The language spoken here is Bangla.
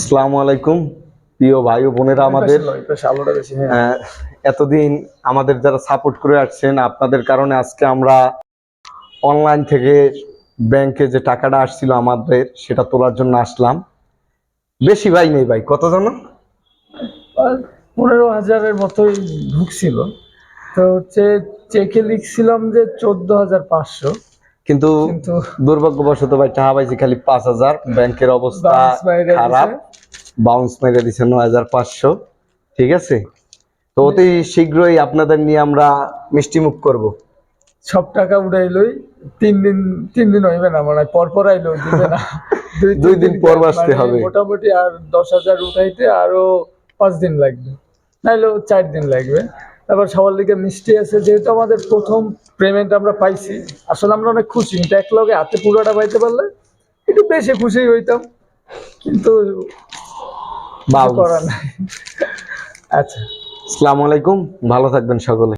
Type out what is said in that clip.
আসসালামু আলাইকুম। প্রিয় ভাই ও বোনেরা আমাদের। হ্যাঁ। এতদিন আমাদের যারা সাপোর্ট করে আসছেন আপনাদের কারণে আজকে আমরা অনলাইন থেকে ব্যাংকে যে টাকাটা আসছিল আমাদের সেটা তোলার জন্য আসলাম। বেশি ভাই নেই ভাই কত জানো? পনেরো হাজারের মতোই ঢুকছিল। তো হচ্ছে চেকে লিখছিলাম যে চোদ্দ হাজার পাঁচশো। কিন্তু দুর্ভাগ্যবশত ভাই টাকা পাইছি খালি পাঁচ হাজার। ব্যাংকের অবস্থা খারাপ। বাউন্স মেরে দিছে নয় হাজার পাঁচশো। ঠিক আছে? তো অতি শীঘ্রই আপনাদের নিয়ে আমরা মিষ্টিমুখ করব। সব টাকা উড়াইলই তিন দিন তিন দিন হইবে না মনে হয় পর পর আইলো দিবে না। দুই দিন পর আসতে হবে। মোটামুটি আর দশ হাজার উঠাইতে আরও পাঁচ দিন লাগবে। নাইলেও চার দিন লাগবে। তারপর সবার লিগে মিষ্টি আছে যেহেতু আমাদের প্রথম পেমেন্ট আমরা পাইছি। আসলে আমরা অনেক খুশি কিন্তু এক লগে হাতে পুরোটা পাইতে পারলে একটু বেশি খুশি হইতাম কিন্তু করার নাই। আচ্ছা। আসসালামু আলাইকুম ভালো থাকবেন সকলে।